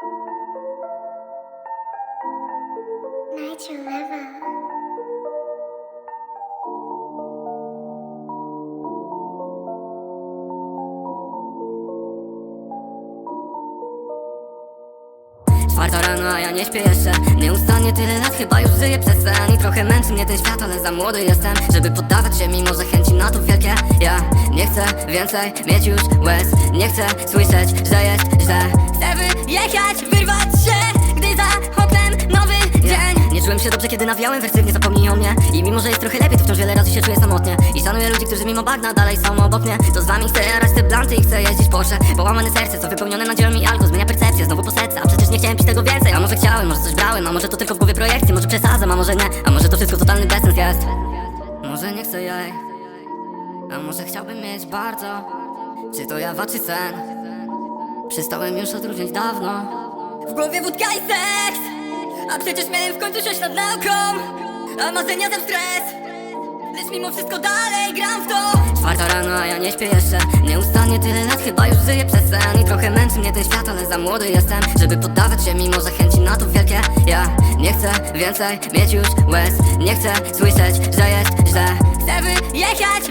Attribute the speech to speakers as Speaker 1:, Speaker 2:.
Speaker 1: Level.
Speaker 2: Czwarta rano, a ja nie śpię jeszcze. Nieustannie tyle lat, chyba już żyję przez sen. I trochę męczy mnie ten świat, ale za młody jestem Żeby poddawać się, mimo że chęci na to wielkie. Ja nie chcę więcej mieć już łez. Nie chcę słyszeć, że jest się dobrze, kiedy nawijałem wersy, nie zapomnij o mnie. I mimo, że jest trochę lepiej, to wciąż wiele razy się czuję samotnie. I szanuję ludzi, którzy mimo bagna dalej są obok mnie. To z wami chcę jarać te blanty i chcę jeździć Porsche. Połamane serce, co wypełnione nadzieją i alko Zmienia percepcję, znowu po setce, a przecież nie chciałem pić tego więcej. A może chciałem, może coś brałem, a może to tylko w głowie projekcje. Może przesadzam, a może nie, a może to wszystko totalny bezsens jest. Może nie chcę jej, a może chciałbym mieć bardzo. Czy to jawa, czy sen? Przestałem już odróżniać dawno. W głowie wódka i seks A przecież miałem w końcu sześć nad nauką. A marzenia za stres? Lecz mimo wszystko dalej gram w to. Czwarta rano, a ja nie śpię jeszcze. Nieustannie tyle lat, chyba już żyję przez sen. I trochę męczy mnie ten świat, ale za młody jestem Żeby poddawać się, mimo że chęci na to wielkie. Ja nie chcę więcej mieć już łez. Nie chcę słyszeć, że jest źle. Chcę wyjechać,